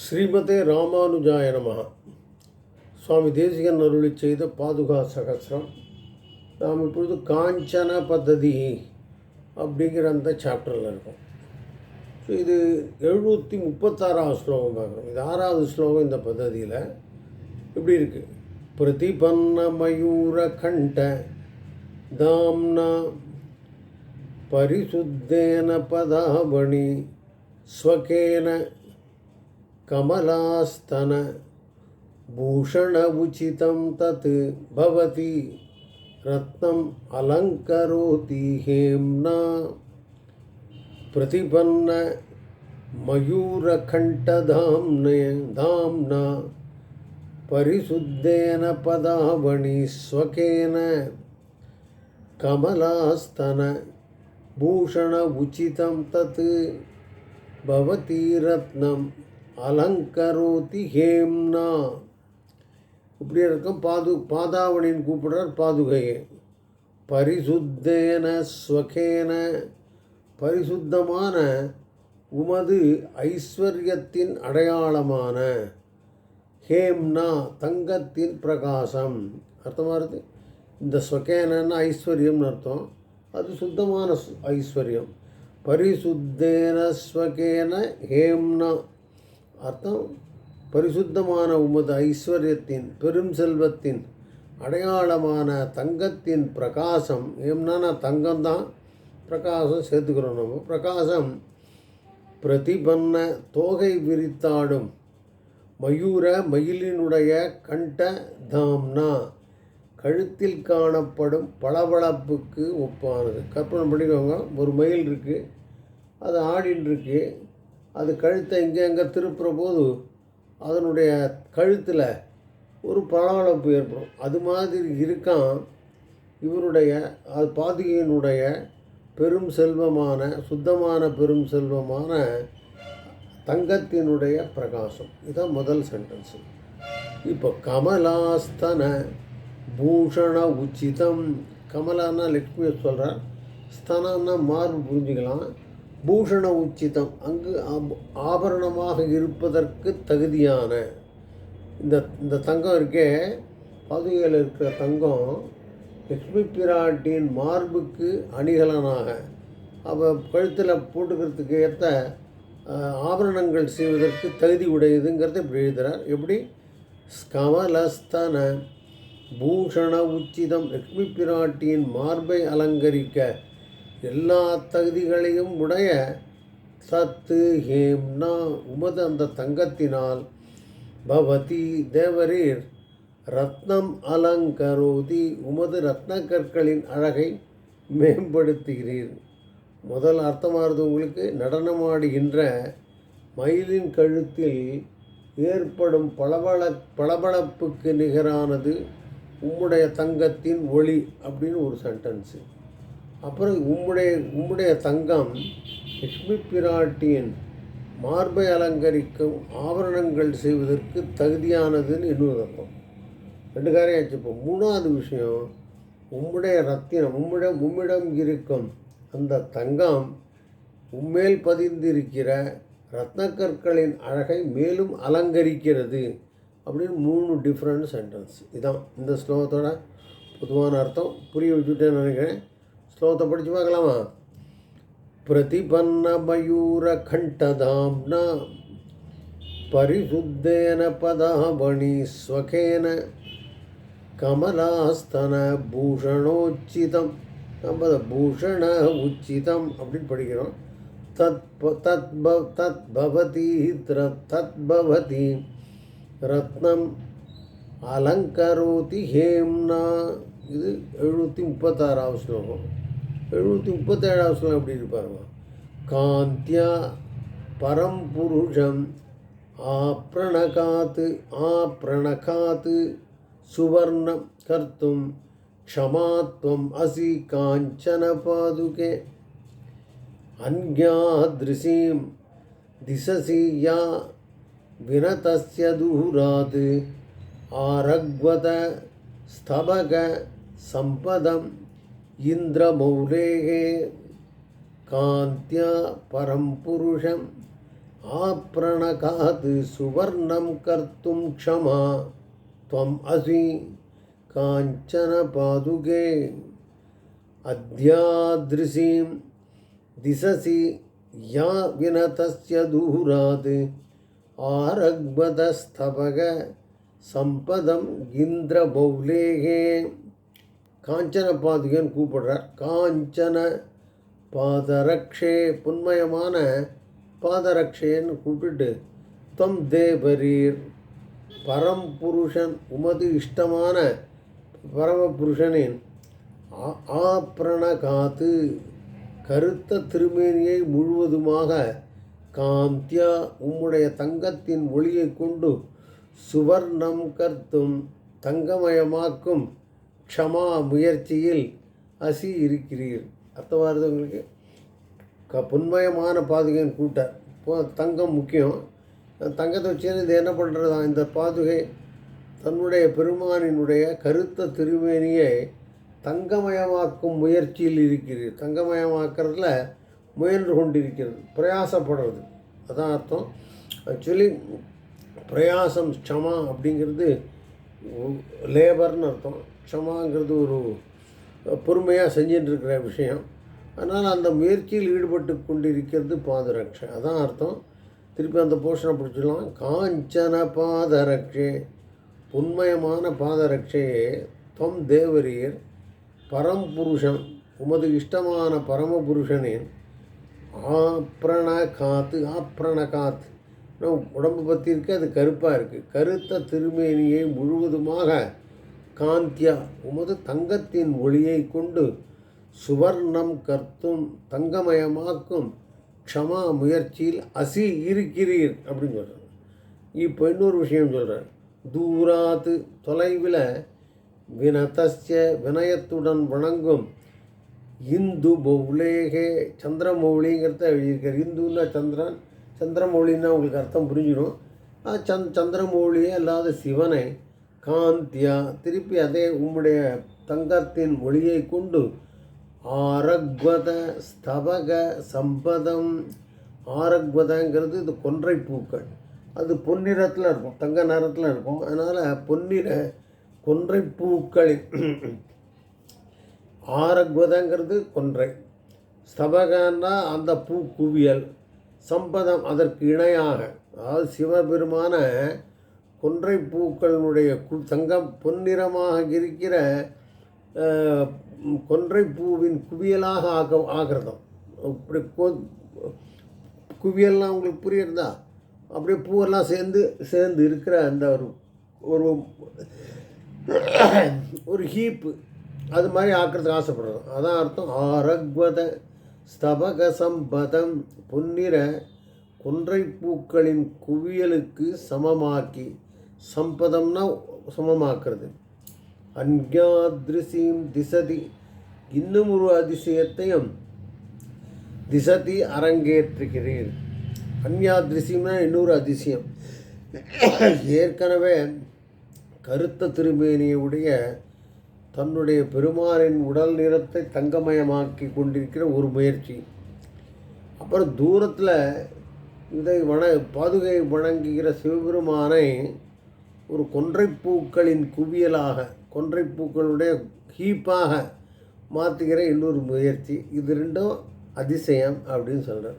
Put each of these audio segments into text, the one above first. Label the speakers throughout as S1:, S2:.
S1: ஸ்ரீமதே ராமானுஜாய நமக சுவாமி தேசிகன் அருளி செய்த பாதுகா சகசிரம். நாம் இப்பொழுது காஞ்சன பததி அப்படிங்கிற அந்த சாப்டரில் இருக்கும். ஸோ இது எழுநூற்றி முப்பத்தாறாவது ஸ்லோகம் பார்க்குறோம். இது ஆறாவது ஸ்லோகம் இந்த பததியில். இப்படி இருக்குது பிரதிபன்ன கண்ட தாம்னா பரிசுத்தேன பதாபணி ஸ்வகேன कमलास्तन भूषण उचितं तत् भवति रत्नम् अलङ्करोति हेम्ना प्रतिपन्न मयूरखण्डधाम्न धाम्ना परिशुद्धेन पदावणीस्वकेन कमलास्तन भूषण उचितं तत् भवति रत्नम् அலங்கரோதி ஹேம்னா. இப்படி இருக்கும். பாது பாதாவணின்னு கூப்பிடுறார். பாதுகையை. பரிசுத்தேன ஸ்வகேன. பரிசுத்தமான உமது ஐஸ்வர்யத்தின் அடையாளமான ஹேம்னா தங்கத்தின் பிரகாசம். அர்த்தமாக இருக்குது இந்த ஸ்வகேனன்னா ஐஸ்வர்யம்னு அர்த்தம். அது சுத்தமான ஐஸ்வர்யம். பரிசுத்தேன ஸ்வகேன ஹேம்னா. அர்த்தம்? பரிசுத்தமான உமது ஐஸ்வர்யத்தின் பெரும் செல்வத்தின் அடையாளமான தங்கத்தின் பிரகாசம். ஏம்னா தங்கம்தான்? பிரகாசம் சேர்த்துக்கிறோம் நம்ம. பிரகாசம் பிரதிபன்ன தோகை விரித்தாடும் மயூர மயிலினுடைய கண்ட தாம்னா கழுத்தில் காணப்படும் பளபளப்புக்கு ஒப்பானது. கற்பனை பண்ணிக்கோங்க. ஒரு மயில் இருக்குது அது ஆடின்னு இருக்குது அது கழுத்தை இங்கே அங்கே திருப்புற போது அதனுடைய கழுத்தில் ஒரு பளபளப்பு ஏற்படும். அது மாதிரி இருக்கான் இவருடைய அது பாதுகையினுடைய பெரும் செல்வமான சுத்தமான பெரும் செல்வமான தங்கத்தினுடைய பிரகாசம். இதுதான் முதல் சென்டென்ஸு இப்போ கமலாஸ்தன பூஷண உச்சிதம். கமலான்னா லக்ஷ்மியை சொல்கிறார் ஸ்தனன்னா மார்பு புரிஞ்சுக்கலாம். பூஷண உச்சிதம் அங்கு ஆபரணமாக இருப்பதற்கு தகுதியான. இந்த இந்த தங்கம் இருக்கே பாதுகையில் இருக்கிற தங்கம் லக்ஷ்மி பிராட்டியின் மார்புக்கு அணிகலனாக. அப்போ கழுத்தில் போட்டுக்கிறதுக்கு ஏற்ற ஆபரணங்கள் செய்வதற்கு தகுதி உடையதுங்கிறத இப்படி எழுதுகிறார் எப்படி? ஸ்கமலஸ்தன பூஷண உச்சிதம் லக்ஷ்மி பிராட்டியின் மார்பை அலங்கரிக்க. எல்லா தகுதிகளையும் உடைய சத்து ஹேம்னா உமது அந்த தங்கத்தினால் பவதி தேவரீர் ரத்னம் அலங்கரோதி உமது ரத்ன கற்களின் அழகை மேம்படுத்துகிறீர். முதல் அர்த்தமானது உங்களுக்கு நடனமாடுகின்ற மயிலின் கழுத்தில் ஏற்படும் பளபள பளபளப்புக்கு நிகரானது உம்முடைய தங்கத்தின் ஒளி அப்படின்னு ஒரு சென்டென்ஸு அப்புறம் உம்முடைய உம்முடைய தங்கம் லக்ஷ்மி பிராட்டியின் மார்பை அலங்கரிக்கும் ஆபரணங்கள் செய்வதற்கு தகுதியானதுன்னு இன்னொரு அர்த்தம். ரெண்டு காரியம் ஆச்சு இப்போ. மூணாவது விஷயம் உம்முடைய ரத்தினம் உம்மிடம் உம்மிடம் இருக்கும் அந்த தங்கம் உம்மேல் பதிந்திருக்கிற ரத்னக்கற்களின் அழகை மேலும் அலங்கரிக்கிறது அப்படின்னு மூணு டிஃப்ரெண்ட் சென்டென்ஸ் இதான் இந்த ஸ்லோகத்தோட பொதுவான அர்த்தம். புரிய வச்சுட்டேன்னு நினைக்கிறேன். ஸ்லோகத்தை படித்து பார்க்கலாமா பிரதிபன்ன மயூர கண்டதாம்னா परिशुद्धेन पदावणि स्वकेन கமலாஸ்தன பூஷணோச்சிதம் நம்ம அதை பூஷண உச்சிதம் அப்படின்னு படிக்கிறோம் தத் ப- தத் ப- தத் பவதி த்ர- தத் பவதி ரத்னம் அலங்கரோதி ஹேம்னா இது எழுநூற்றி முப்பத்தாறாவது ஸ்லோகம் எழுநூற்றி முப்பத்தேழாவது ஸ்லோகம் எப்படி இருப்பாருமா? காந்தியா பரம்புருஷம் ஆப்ரணகாத்து ஆப்ரணகாத்து சுவர்ணம் கர்த்தும் க்ஷமாத்வம் அசி காஞ்சன பாதுகே. அந்யாதிருசீம் திசசி யா வினதஸ்ய தூராத் ஆரக்வத ஸ்தபக சம்பதம் इन्द्रमौलेः कान्त्या परं पुरुषम् आपणकात् सुवर्णं कर्तुं क्षमा। त्वम् असि काञ्चनपादुके अध्यादृशीं दिशसि या विनतस्य दूरात् आरग्मदस्तपग इन्द्रबौलेः காஞ்சன பாதுகன்னு கூப்பிடுறார். காஞ்சன பாதரக்ஷே புன்மயமான பாதரக்ஷேன்னு கூப்பிட்டு தம் தேபரீர் பரம்புருஷன் உமது இஷ்டமான பரமபுருஷனின் ஆ- ஆப்ரண காத்து கருத்த திருமேனியை முழுவதுமாக காந்தியா உம்முடைய தங்கத்தின் ஒளியை கொண்டு சுவர்ணம் கர்த்தும் தங்கமயமாக்கும் க்ஷமா முயற்சியில் அசி இருக்கிறீர். அர்த்தம் வருது உங்களுக்கு? க புன்மயமான பாதுகைன்னு கூட்டார் இப்போ தங்கம் முக்கியம். தங்கத்தை வச்சு இது என்ன பண்ணுறதா இந்த பாதுகை தன்னுடைய பெருமானினுடைய கருத்த திருமேனியை தங்கமயமாக்கும் முயற்சியில் இருக்கிறீர். தங்கமயமாக்கிறதுல முயன்று கொண்டிருக்கிறது. பிரயாசப்படுறது. அதான் அர்த்தம். ஆக்சுவலி பிரயாசம் க்ஷமா அப்படிங்கிறது லேபர்னு அர்த்தம். க்ஷமாங்கிறது ஒரு பொறுமையாக செஞ்சுட்டு இருக்கிற விஷயம். அதனால் அந்த முயற்சியில் ஈடுபட்டு கொண்டிருக்கிறது பாதரக்ஷை. அதான் அர்த்தம். திருப்பி அந்த போஷனை பிடிச்சிடலாம். காஞ்சன பாதரக்ஷே உண்மயமான பாதரட்சையே தொம் தேவரீர் பரம்புருஷன் உமது இஷ்டமான பரமபுருஷனின். ஆப்ரண காத்து ஆப்ரண காத்து. நம்ம உடம்பு பற்றி இருக்கு அது கருப்பாக இருக்குது கருத்த திருமேனியை முழுவதுமாக காந்தியா உமது தங்கத்தின் ஒளியை கொண்டு சுவர்ணம் கர்த்தும் தங்கமயமாக்கும் க்ஷமா முயற்சியில் அசி இருக்கிறீர் அப்படின்னு சொல்கிறார் இப்போ இன்னொரு விஷயம் சொல்கிறார் தூராத்து தொலைவில் வினதஸ்ய வினயத்துடன் வணங்கும் இந்து பௌலேகே சந்திரமௌலிங்கிறத எழுதியிருக்கார். இந்துன்னா சந்திரன் சந்திரமௌலின்னா உங்களுக்கு அர்த்தம் புரிஞ்சிடும். சந்த் சந் சந்திரமௌலியே அல்லாத சிவனை காந்தியா திருப்பி அதே உம்முடைய தங்கத்தின் ஒளியை கொண்டு ஆரக்வத ஸ்தபக சம்பதம். ஆரக்வதங்கிறது இது கொன்றை பூக்கள். அது பொன்னிறத்தில் இருக்கும் தங்க நிறத்தில் இருக்கும். அதனால் பொன்னிற கொன்றை பூக்களின் ஆரக்வதங்கிறது கொன்றை. ஸ்தபகன்னா அந்த பூ குவியல் சம்பதம் அதற்கு இணையாக. அதாவது சிவபெருமான கொன்றை பூக்களினுடைய கு தங்கம் பொன்னிறமாக இருக்கிற கொன்றை பூவின் குவியலாக ஆக ஆகிறதும் இப்படி கோ குவியல்லாம் உங்களுக்கு புரியுறதா அப்படியே பூவெல்லாம் சேர்ந்து சேர்ந்து இருக்கிற அந்த ஒரு ஒரு ஒரு ஹீப்பு அது மாதிரி ஆக்கிறதுக்கு ஆசைப்படுறோம். அதான் அர்த்தம். ஆரக்வத ஸ்தபக சம்பதம் பொன்னிற கொன்றை பூக்களின் குவியலுக்கு சமமாக்கி சம்பதம்னா சமமாக்குறது. அன்யாதிருசீம் திசதி. இன்னும் ஒரு அதிசயத்தையும் திசதி அரங்கேற்றுகிறீர் அந்யாதிருசியம்னா இன்னொரு அதிசயம். ஏற்கனவே கருத்த திருமேனியுடைய தன்னுடைய பெருமானின் உடல் நிறத்தை தங்கமயமாக்கி கொண்டிருக்கிற ஒரு முயற்சி. அப்புறம் தூரத்தில் இதை வண பாதுகை வணங்குகிற சிவபெருமானை ஒரு கொன்றைப்பூக்களின் குவியலாக கொன்றைப்பூக்களுடைய ஹீப்பாக மாற்றுகிற இன்னொரு முயற்சி. இது ரெண்டும் அதிசயம் அப்படின்னு சொல்கிறேன்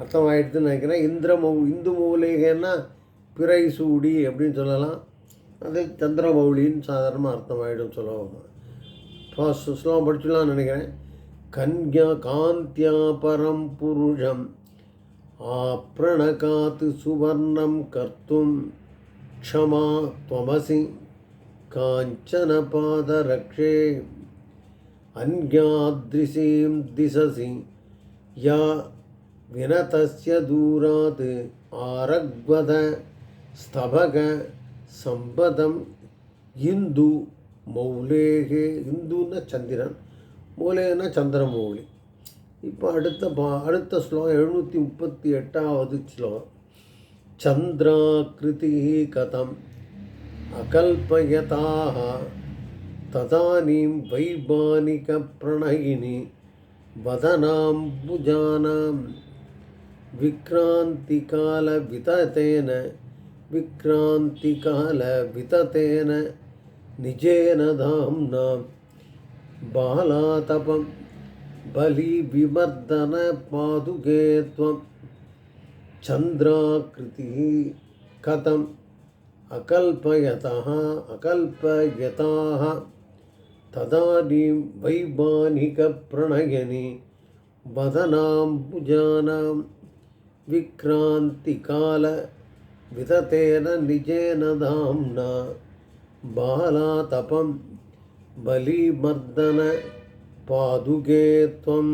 S1: அர்த்தமாயிடுதுன்னு நினைக்கிறேன். இந்திர மௌ இந்து மௌலிகைன்னா பிறை சூடி அப்படின்னு சொல்லலாம். அது சந்திரமௌலின்னு சாதாரணமாக அர்த்தமாயிடும் சொல்லுவாங்க. ஃபர்ஸ்ட் ஸ்லோகம் படிச்சுலாம்னு நினைக்கிறேன். கன்யா காந்தியா பரம் புருஷம் காத்து சுவர்ணம் கர்த்தும். க்ஷமா त्वमसि காஞ்சன பாதரக்ஷே अन्यादृशीं दिशसि या विनतस्य दूरात् आरग्वद स्तभग சம்பதம் இந்து மௌலேகே இந்துன்னா சந்திரன் மூலேன்னா சந்திரமௌலி இப்போ அடுத்த பா அடுத்த ஸ்லோகம் எழுநூற்றி முப்பத்தி எட்டாவது ஸ்லோகம் चन्द्राकृतिः कथम् अकल्पयताः तदानीं वैमानिकप्रणयिनि वदनाम्बुजानां विक्रान्तिकालविततेन विक्रान्तिकालविततेन निजेन धाम्ना बालातपं बलिविमर्दनपादुके त्वम् चन्द्राकृतिः कथम् अकल्पयतः अकल्पयताः तदानीं वैमानिकप्रणयने वदनाम्बुजानां विक्रान्तिकालविततेन निजेन धाम्ना बालातपं बलिमर्दनपादुके त्वं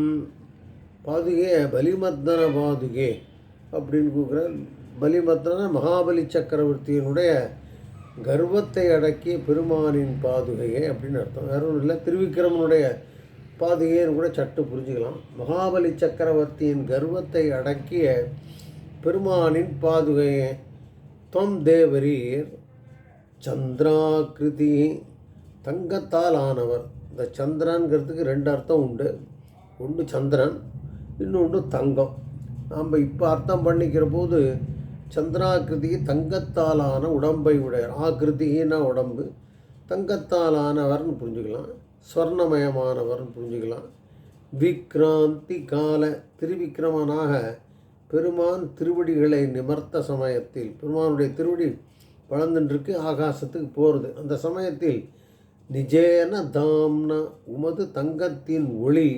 S1: पादुके बलिमर्दनपादुके அப்படின்னு கூப்பிட்ற பலிபத்ரனா மகாபலி சக்கரவர்த்தியினுடைய கர்வத்தை அடக்கிய பெருமானின் பாதுகையை அப்படின்னு அர்த்தம். வேற ஒன்றும் இல்லை. திருவிக்கிரமனுடைய பாதுகைன்னு கூட சட்டு புரிஞ்சுக்கலாம். மகாபலி சக்கரவர்த்தியின் கர்வத்தை அடக்கிய பெருமானின் பாதுகையை தொம் தேவரீர் சந்திராகிருதி தங்கத்தால் ஆனவர் இந்த சந்திரன்கிறதுக்கு ரெண்டு அர்த்தம் உண்டு. ஒன்று சந்திரன் இன்னொன்று தங்கம். நாம் இப்போ அர்த்தம் பண்ணிக்கிற போது சந்திராகிருதி தங்கத்தாலான உடம்பை உடையர். ஆகிருதினா உடம்பு தங்கத்தாலானவர்னு புரிஞ்சுக்கலாம். ஸ்வர்ணமயமானவர்னு புரிஞ்சுக்கலாம். விக்ராந்தி கால திருவிக்கிரமனாக பெருமான் திருவடிகளை நிமர்த்த சமயத்தில் பெருமானுடைய திருவடி வளர்ந்துட்டுருக்கு ஆகாசத்துக்கு போகிறது அந்த சமயத்தில் நிஜேன தாம்னா உமது தங்கத்தின் ஒளி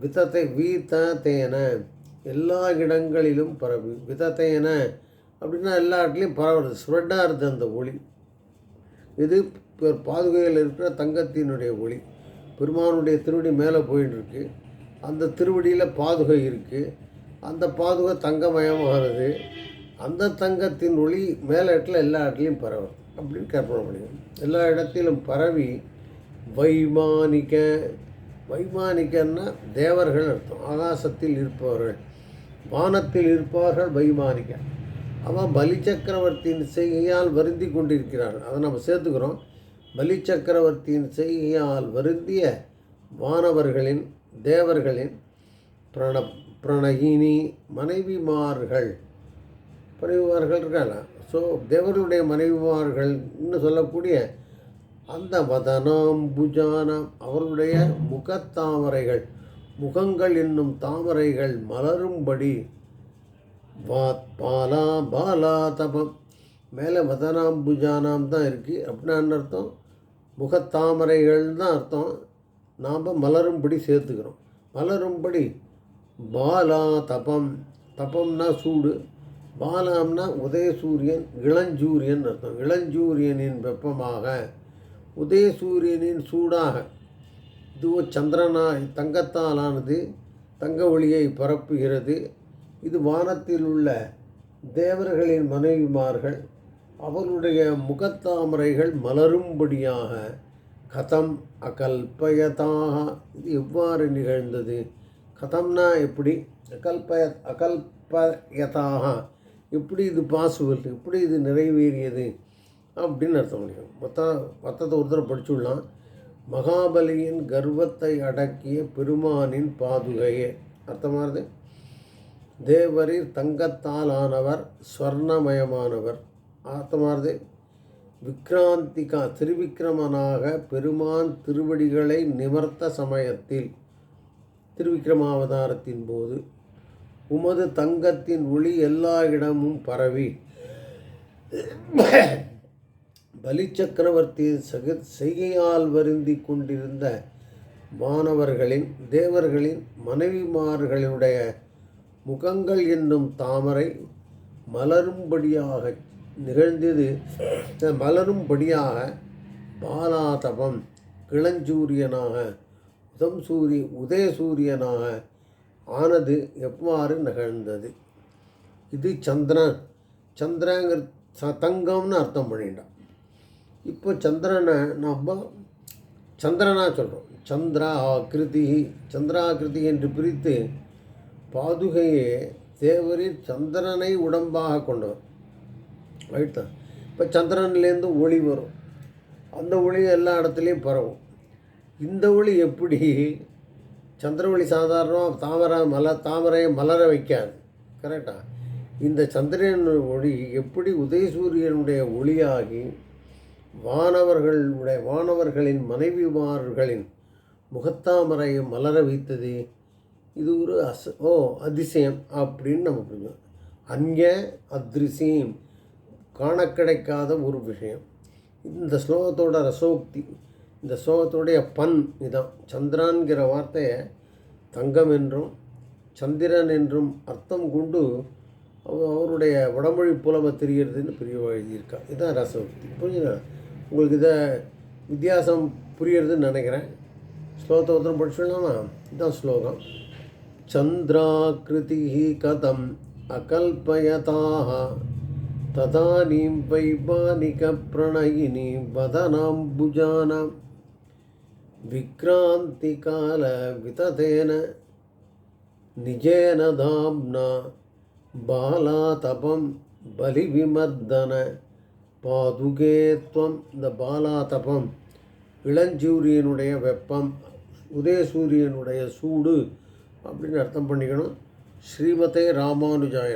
S1: விதத்தை வீத்தேன எல்லா இடங்களிலும் பரவி விதத்தையன அப்படின்னா எல்லா இடத்துலையும் பரவுறது. ஸ்ப்ரெட்டாக இருக்குது அந்த ஒளி. இது பாதுகையில் இருக்கிற தங்கத்தினுடைய ஒளி. பெருமானுடைய திருவடி மேலே போயின்னு இருக்கு அந்த திருவடியில் பாதுகை இருக்குது அந்த பாதுகை தங்கமயமாகிறது அந்த தங்கத்தின் ஒளி மேலே இடத்துல எல்லா இடத்துலையும் பரவும் அப்படின்னு கற்பனை பண்ணிக்கணும். எல்லா இடத்திலும் பரவி வைமானிக்க வைமானிக்கன்னா தேவர்கள் அர்த்தம். ஆகாசத்தில் இருப்பவர்கள். வானத்தில் இருப்பார்கள் வைமானிகள் அவன் பலி சக்கரவர்த்தியின் செய்கையால் வருந்தி கொண்டிருக்கிறார்கள் அதை நம்ம சேர்த்துக்கிறோம். பலி சக்கரவர்த்தியின் செய்கையால் வருந்திய வானவர்களின் தேவர்களின் பிரண பிரணயினி மனைவிமார்கள். மனைவிமார்கள் இருக்காங்க ஸோ தேவர்களுடைய மனைவிமார்கள் இன்னும் சொல்லக்கூடிய அந்த வதனாம் புஜானம் அவர்களுடைய முகத்தாமரைகள். முகங்கள் என்னும் தாமரைகள் மலரும்படி. பா பாலா பாலா தபம். மேலே வதனாம் புஜானாம் தான் இருக்குது அப்படின்னா அர்த்தம் முகத்தாமரைகள் தான் அர்த்தம். நாம் மலரும்படி சேர்த்துக்கிறோம். மலரும்படி பாலா தபம். தபம்னா சூடு. பாலாம்னா உதயசூரியன் இளஞ்சூரியன் அர்த்தம். இளஞ்சூரியனின் வெப்பமாக உதயசூரியனின் சூடாக. இதுவோ சந்திரனா தங்கத்தாலானது தங்க ஒளியை பரப்புகிறது. இது வானத்தில் உள்ள தேவர்களின் மனைவிமார்கள் அவருடைய முகத்தாமரைகள் மலரும்படியாக கதம் அகல்பயதாக இது எவ்வாறு நிகழ்ந்தது? கதம்னா எப்படி? அகல்பய அகல்பயதாக எப்படி இது பாசிபிள் எப்படி இது நிறைவேறியது? அப்படின்னு அர்த்தம் முடியும் மொத்த மொத்தத்தை ஒருத்தர் படிச்சுடலாம். மகாபலியின் கர்வத்தை அடக்கிய பெருமானின் பாதுகையே. அர்த்தமானது? தேவரீர் தங்கத்தால் ஆனவர் ஸ்வர்ணமயமானவர். அர்த்தமானது? விக்ராந்திகா திருவிக்கிரமனாக பெருமான் திருவடிகளை நிமர்த்த சமயத்தில் திருவிக்கிரமாவதாரத்தின் போது உமது தங்கத்தின் ஒளி எல்லா இடமும் பரவி. பலி சக்கரவர்த்தி சக செய்கையால் வருந்தி கொண்டிருந்த மாணவர்களின் தேவர்களின் மனைவிமார்களுடைய முகங்கள் என்னும் தாமரை மலரும்படியாக நிகழ்ந்தது. மலரும்படியாக பாலாதபம் கிளஞ்சூரியனாக உதம் சூரிய உதயசூரியனாக ஆனது எவ்வாறு நிகழ்ந்தது? இது சந்திரன். சந்திரங்கிற ச- தங்கம்னு அர்த்தம் பண்ணிட்டான். இப்போ சந்திரனை நம்ம சந்திரனாக சொல்கிறோம் சந்திரா ஆக்கிருதி சந்திராகிருதி என்று பிரித்து பாதுகையே தேவரில் சந்திரனை உடம்பாக கொண்டவர். ரைட் தான் இப்போ சந்திரன்லேருந்து ஒளி வரும். அந்த ஒளி எல்லா இடத்துலையும் பரவும். இந்த ஒளி எப்படி? சந்திர ஒளி சாதாரணமாக தாமரை மல தாமரையை மலர வைக்காது. கரெக்டாக இந்த சந்திரன் ஒளி எப்படி உதயசூரியனுடைய ஒளியாகி வானவர்களுடைய வானவர்களின் மனைவிமார்களின் முகத்தாமரையை மலர வைத்தது. இது ஒரு அச ஓ அதிசயம் அப்படின்னு நம்ம புரிஞ்சோம் அங்கே அதிருசியம் காண கிடைக்காத ஒரு விஷயம். இந்த ஸ்லோகத்தோட ரசோக்தி இந்த ஸ்லோகத்தோடைய பண் இதான். சந்திரான்கிற வார்த்தையை தங்கம் என்றும் சந்திரன் என்றும் அர்த்தம் கொண்டு அவ- அவருடைய வடமொழி புலமை தெரிகிறதுன்னு பெரிய எழுதியிருக்கா. இதுதான் ரசோக்தி. புரிஞ்சுதா? உங்களுக்கு இதை வித்தியாசம் புரியறதுன்னு நினைக்கிறேன். ஸ்லோகத்தை ஒருத்தரம் படிச்சுடலாமா இதுதான் ஸ்லோகம். சந்திராக்கிருதி கதம் அகல்பயதாக ததானீம் வைபானிக பிரணயினி வதனாம்புஜானாம் விக்ராந்தி கால விததேன நிஜேன தாம்னா பாலாதபம் பலிவிமர்தன பாதுகே துவம் இந்த பாலாதபம். இளஞ்சூரியனுடைய வெப்பம் உதயசூரியனுடைய சூடு அப்படின்னு அர்த்தம் பண்ணிக்கணும். ஸ்ரீமதே ராமானுஜாய